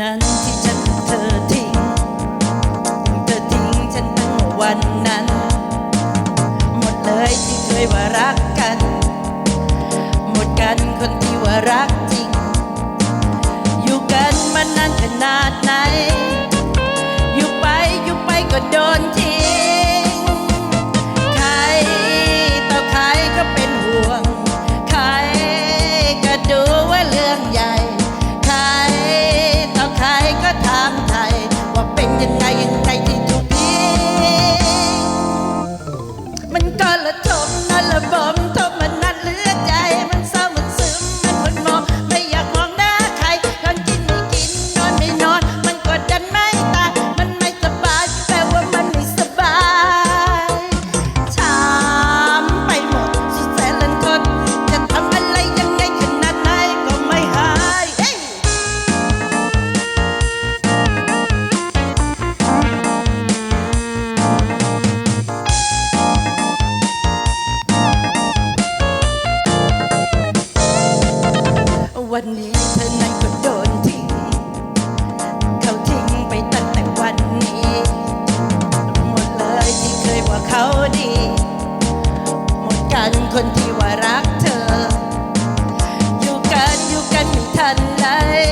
นั้นที่ฉันเธอทิ้ง เธอทิ้งฉันตั้งวันนั้น หมดเลยที่เคยว่ารักกัน หมดกันคนที่ว่ารักจริง อยู่กันมานานขนาดไหน ว่าเป็นยังไงยังไง วันนี้เธอนั้นก็โดนทิ้งเขาทิ้งไปตั้งแต่วันนี้ หมดเลยที่เคยว่าเขาดี หมดกันคนที่ว่ารักเธอ อยู่กันอยู่กันไม่ทันเลย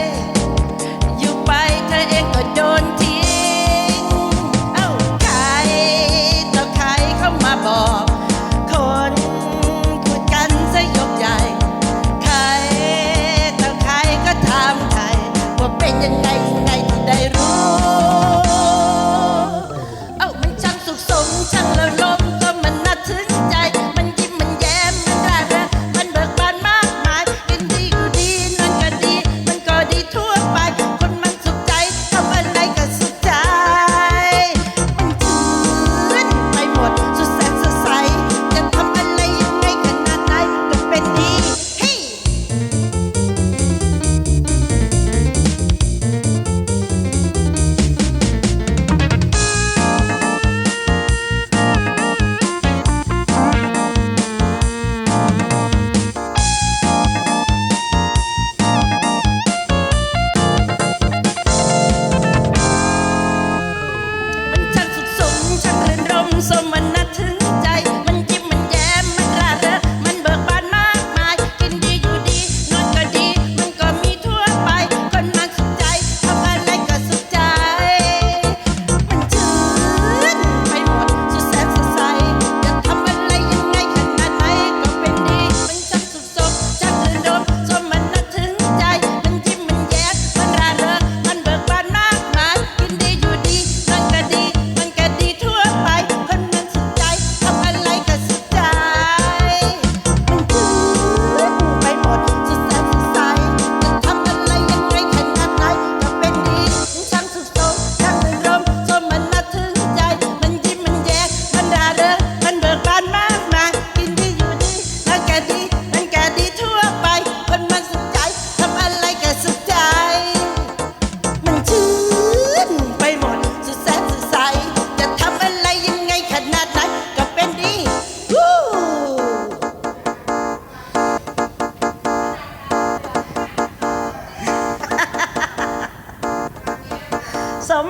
อยู่ไปเธอเองก็โดนทิ้ง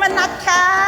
มนัดค่ะ